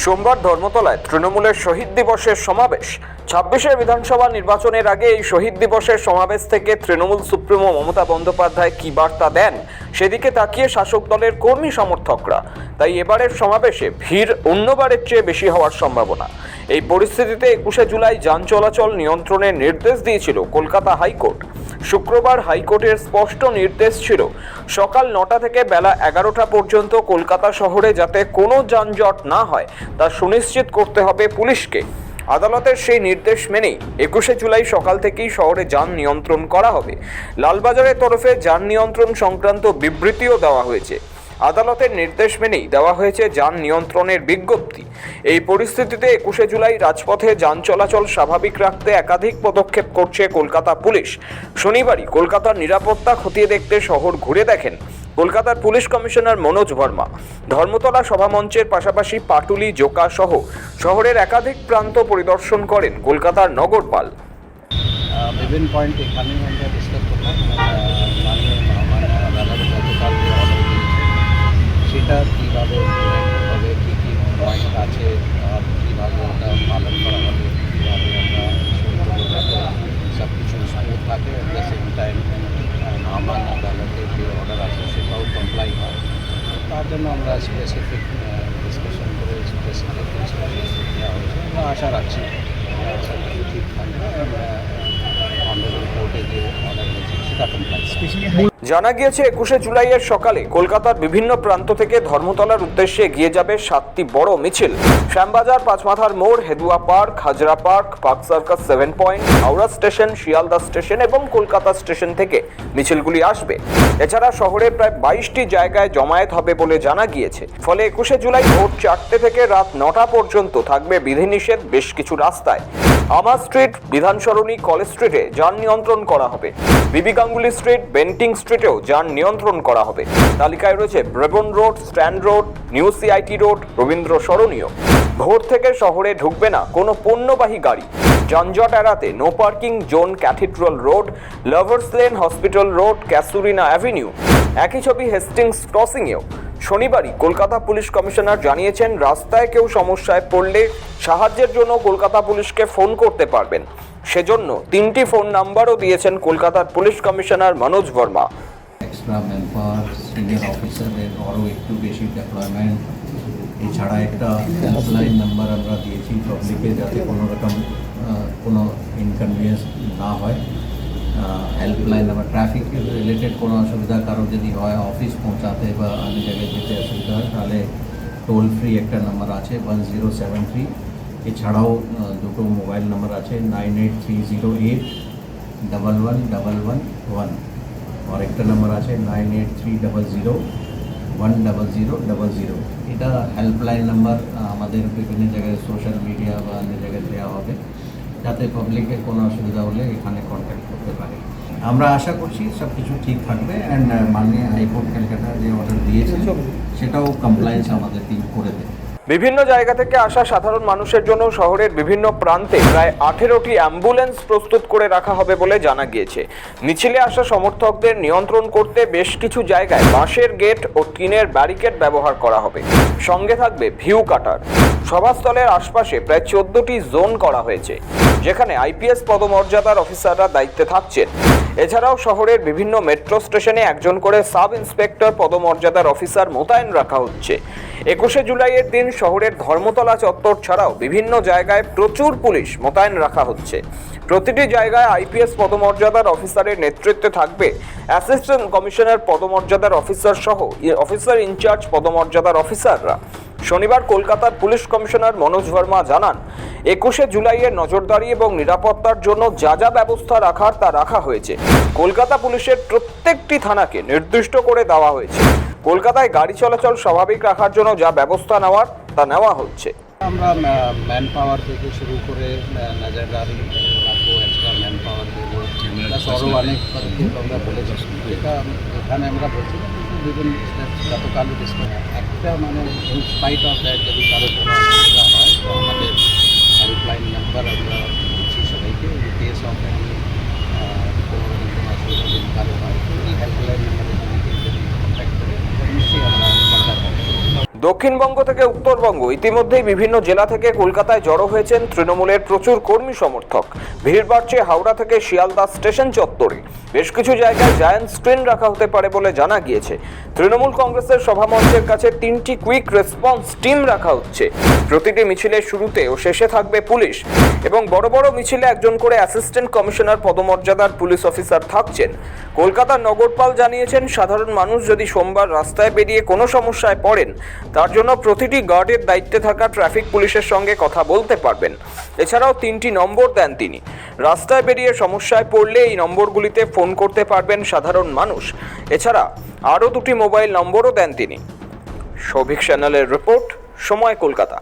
সোমবার ধর্মতলায় তৃণমূলের শহীদ দিবসের সমাবেশ। ছাব্বিশের বিধানসভা নির্বাচনের আগে এই শহীদ দিবসের সমাবেশ থেকে তৃণমূল সুপ্রিমো মমতা বন্দ্যোপাধ্যায় কী বার্তা দেন, সেদিকে তাকিয়ে শাসক দলের কর্মী সমর্থকরা। তাই এবারের সমাবেশে ভিড় অন্যবারের চেয়ে বেশি হওয়ার সম্ভাবনা। এই পরিস্থিতিতে একুশে জুলাই যান চলাচল নিয়ন্ত্রণের নির্দেশ দিয়েছিল কলকাতা হাইকোর্ট। শুক্রবার হাইকোর্টের স্পষ্ট নির্দেশ ছিল, সকাল নটা থেকে বেলা এগারোটা পর্যন্ত কলকাতা শহরে যাতে কোনো যানজট না হয়, তা সুনিশ্চিত করতে হবে পুলিশকে। আদালতের সেই নির্দেশ মেনেই একুশে জুলাই সকাল থেকেই শহরে যান নিয়ন্ত্রণ করা হবে। লালবাজারের তরফে যান নিয়ন্ত্রণ সংক্রান্ত বিবৃতিও দেওয়া হয়েছে। আদালতের নির্দেশ মেনেই দেওয়া হয়েছে যান নিয়ন্ত্রণের বিজ্ঞপ্তি। এই পরিস্থিতিতে একুশে জুলাই রাজপথে যান চলাচল স্বাভাবিক রাখতে একাধিক পদক্ষেপ করছে কলকাতা পুলিশ। শনিবারই কলকাতার নিরাপত্তা খতিয়ে দেখতে শহর ঘুরে দেখেন কলকাতার পুলিশ কমিশনার মনোজ ভার্মা ধর্মতলা সভামঞ্চের পাশাপাশি পাটুলি, জোকা সহ শহরের একাধিক প্রান্ত পরিদর্শন করেন কলকাতার নগরপাল। বিভিন্ন পয়েন্ট এখানে আমরা ডিসকাস করলাম আহ, মাননীয় মহামান্য আদালত গতকাল যে অর্ডার দিয়েছে সেটা কীভাবে implement হবে কী কী পয়েন্ট আছে আর কীভাবে ওটা পালন করা হবে কীভাবে আমরা সুন্দর যাতে সব কিছু স্মুথ থাকে অ্যাট দ্য সেম টাইম মহামান্য আদালতের যে অর্ডার আছে সেটাও কমপ্লাই হয়। তার জন্য আমরা স্পেসিফিক ডিসকাশন করে স্পেসিফিক ইনস্ট্রাকশন দেওয়া হয়েছে। আমরা আশা রাখছি আহ, সব কিছু ঠিক থাকবে অনারেবল কোর্টে যে অর্ডার হয়েছে সেটা কমপ্লাই জানা গিয়েছে, একুশে জুলাইয়ের সকালে কলকাতার বিভিন্ন প্রান্ত থেকে ধর্মতলার উদ্দেশ্যে এগিয়ে যাবে সাতটি বড় মিছিল। শ্যামবাজার, পাঁচমাথার মোড়, Hedua park Hazra park park circus seven point, Howrah station, Sealdah station এবং কলকাতা স্টেশন থেকে মিছিলগুলি আসবে। এছাড়া শহরে প্রায় বাইশটি জায়গায় জমায়েত হবে বলে জানা গিয়েছে। ফলে একুশে জুলাই ভোর চারটে থেকে রাত নটা পর্যন্ত থাকবে বিধিনিষেধ বেশ কিছু রাস্তায়। আমা স্ট্রিট বিধান সরণি কলেজ স্ট্রিটে যান নিয়ন্ত্রণ করা হবে। বিবি গাঙ্গুলি স্ট্রিট, বেন্টিং স্ট্রিটেও যান নিয়ন্ত্রণ করা হবে। তালিকায় রয়েছে Brabourne road, strand road, new CIT road, Rabindra স্মরণীয়। ভোর থেকে শহরে ঢুকবে না কোনো পণ্যবাহী গাড়ি। যানজট এড়াতে no parking zone cathedral road Lovers lane hospital road Casuarina avenue একই ছবি হেস্টিংস ক্রসিংয়েও শনিবারই কলকাতা পুলিশ কমিশনার জানিয়েছেন, রাস্তায় কেউ সমস্যায় পড়লে সাহায্যের জন্য কলকাতা পুলিশকে ফোন করতে পারবেন। সেজন্য তিনটি ফোন নাম্বারও দিয়েছেন কলকাতার পুলিশ কমিশনার মনোজ বর্মা। একটু বেশি এছাড়া একটা হেল্পলাইন নাম্বার আমরা দিয়েছি পাবলিকে যাতে কোনো রকম কোনো ইনকনভিনিয়েন্স না হয়। হেল্পলাইন নাম্বার ট্রাফিক রিলেটেড কোনো অসুবিধা কারও যদি হয় অফিস পৌঁছাতে বা অন্য জায়গায় যেতে অসুবিধা হয়, তাহলে টোল ফ্রি একটা নাম্বার আছে ওয়ান জিরো সেভেন থ্রি এছাড়াও দুটো মোবাইল নাম্বার আছে nine eight three zero eight double one double one one আর একটা নাম্বার আছে nine eight three double zero one double zero double zero এটা হেল্পলাইন নাম্বার আমাদের বিভিন্ন জায়গায় সোশ্যাল মিডিয়া বা অন্য জায়গায় দেওয়া হবে। যাতে পাবলিকের কোনো অসুবিধা হলে এখানে কন্ট্যাক্ট করতে পারে। আমরা আশা করছি সব কিছু ঠিক থাকবে অ্যান্ড মাননীয় হাইকোর্ট ক্যালকাটা যে অর্ডার দিয়েছে সেটাও কমপ্লায়েন্স আমাদের টিম করে দেবে। বিভিন্ন জায়গা থেকে আসা সাধারণ মানুষের জন্য শহরের বিভিন্ন প্রান্তে প্রায় আঠেরোটি অ্যাম্বুলেন্স প্রস্তুত করে রাখা হবে বলে জানা গিয়েছে। মিছিলে আসা সমর্থকদের নিয়ন্ত্রণ করতে বেশ কিছু জায়গায় বাঁশের গেট ও টিনের ব্যারিকেড ব্যবহার করা হবে। সঙ্গে থাকবে ভিউ কাটার। সভাস্থলের আশপাশে প্রায় চোদ্দটি জোন করা হয়েছে, যেখানে আইপিএস পদমর্যাদার অফিসাররা দায়িত্বে থাকছেন। এছাড়াও শহরের বিভিন্ন মেট্রো স্টেশনে একজন করে সাব ইন্সপেক্টর পদমর্যাদার অফিসার মোতায়েন রাখা হচ্ছে। একুশে জুলাইয়ের দিন শহরের ধর্মতলা চত্বর ছাড়াও বিভিন্ন জায়গায় প্রচুর পুলিশ মোতায়েন রাখা হচ্ছে। প্রতিটি জায়গায় আইপিএস পদমর্যাদার অফিসারের নেতৃত্বে থাকবে অ্যাসিস্ট্যান্ট কমিশনার পদমর্যাদার অফিসার সহ অফিসার ইনচার্জ পদমর্যাদার অফিসাররা শনিবার কলকাতার পুলিশ কমিশনার মনোজ ভার্মা জানান একুশে জুলাইয়ের নজরদারি এবং নিরাপত্তার জন্য যা যা ব্যবস্থা রাখার তা রাখা হয়েছে। কলকাতা পুলিশের প্রত্যেকটি থানাকে নির্দিষ্ট করে দেওয়া হয়েছে। কলকাতায় গাড়ি চলাচল স্বাভাবিক রাখার জন্য যা ব্যবস্থা নেওয়ার, তা নেওয়া হচ্ছে। আমরা ম্যান পাওয়ার থেকে শুরু করে নজরদারি রাখব এক্সট্রা ম্যান পাওয়ার দেবো আরও অনেক পদক্ষেপ আমরা বলেছি। এটা এখানে আমরা বলছি বিভিন্ন গতকালও ডিসকাস একটা মানে ইন স্পাইট অফ দ্যাট যদি কারও কোনো অসুবিধা হয়, তো আমাদের হেল্পলাইন নাম্বার আমরা দিচ্ছি সবাইকে কেস অফ এনি কোনো রকম কোনো অসুবিধা যদি কারও তো এই হেল্পলাইন নাম্বারে যদি কেউ যদি কন্ট্যাক্ট করে নিশ্চয়ই আমরা কন্ট্যাক্ট দক্ষিণবঙ্গ থেকে উত্তরবঙ্গ, ইতিমধ্যেই বিভিন্ন জেলা থেকে কলকাতায় জড়ো হয়েছেন তৃণমূলের প্রচুর কর্মী সমর্থক। ভিড় বাড়ছে হাওড়া থেকে শিয়ালদা স্টেশন চত্বরে। বেশ কিছু জায়গায় জায়ান্ট স্ক্রিন রাখা হতে পারে বলে জানা গিয়েছে। তৃণমূল কংগ্রেসের সভামঞ্চের কাছে তিনটি কুইক রেসপন্স টিম রাখা হচ্ছে। প্রতিটি মিছিলের শুরুতে ও শেষে থাকবে পুলিশ এবং বড় বড় মিছিলে একজন করে অ্যাসিস্ট্যান্ট কমিশনার পদমর্যাদার পুলিশ অফিসার থাকছেন। কলকাতার নগরপাল জানিয়েছেন, সাধারণ মানুষ যদি সোমবার রাস্তায় বেরিয়ে কোনো সমস্যায় পড়েন, তার জন্য প্রতিটি গার্ডের দায়িত্বে থাকা ট্রাফিক পুলিশের সঙ্গে কথা বলতে পারবেন। এছাড়াও তিনটি নম্বর দেন তিনি। রাস্তায় বেরিয়ে সমস্যায় পড়লে এই নম্বরগুলিতে ফোন করতে পারবেন সাধারণ মানুষ। এছাড়া আরও দুটি মোবাইল নম্বরও দেন তিনি। সৌভিক চ্যানেলের রিপোর্ট, সময় কলকাতা।